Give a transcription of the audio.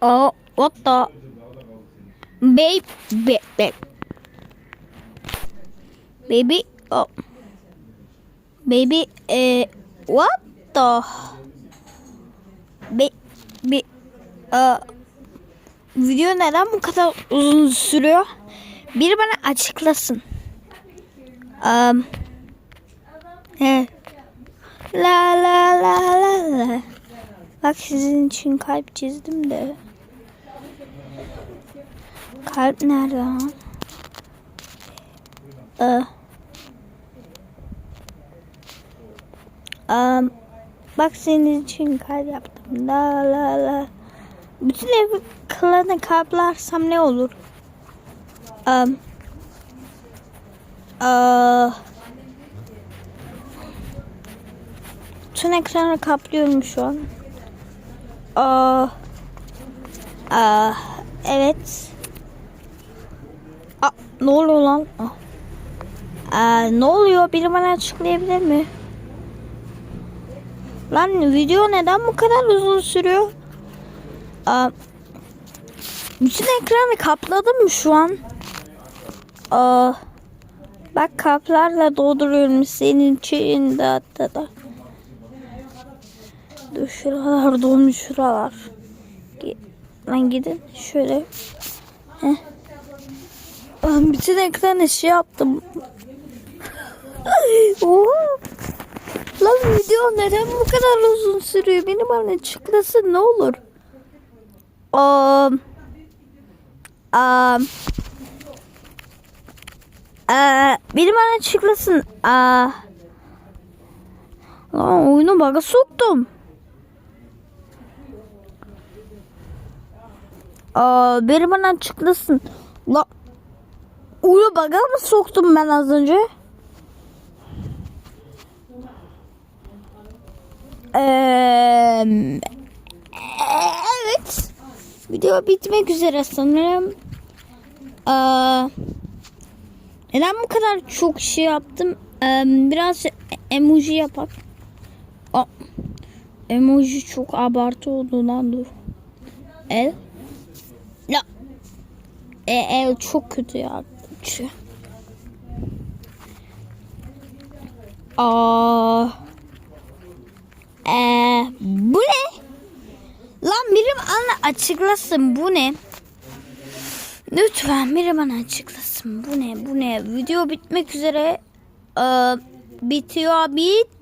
Oh, what the? Babe, babe. Baby, oh. Baby, eh, what the? Be, uh, video neden bu kadar uzun sürüyor? Biri bana açıklasın. Um, he. La la la la la. Bak sizin için kalp çizdim de. Kalp nerede lan? Ee, Am, bak senin için kalp yaptım. La la la. Bütün ev kılığına kalplarsam ne olur? Um, aa, bütün ekranı kaplıyorum şu an. Aa, aa, evet. Ne oluyor lan? Aa. Aa, ne oluyor? Biri bana açıklayabilir mi? Lan video neden bu kadar uzun sürüyor? Aa, bütün ekranı kapladım mı şu an? Aa, bak kaplarla dolduruyorum senin için de hatta da. Dur şuralar dolmuş şuralar. Lan gidin şöyle. Heh. Ben bütün ekranı şey yaptım. Oo. Lan video neden bu kadar uzun sürüyor? Beni bana açıklasın ne olur. Um, um, Aa, biri bana açıklasın. Aa, lan oyunu baga soktum. Aa, biri bana açıklasın. La, oyunu baga mı soktum ben az önce? Eee, evet. Video bitmek üzere sanırım. Aa, neden bu kadar çok şey yaptım? Ee, biraz emoji yapak. Aa, emoji çok abartı oldu lan dur. El. Ya. E, el çok kötü ya. Şu. Aa. Ee, bu ne? Lan biri bana açıklasın bu ne? Lütfen biri bana açıklasın bu ne bu ne? Video bitmek üzere. Ee, bitiyor bit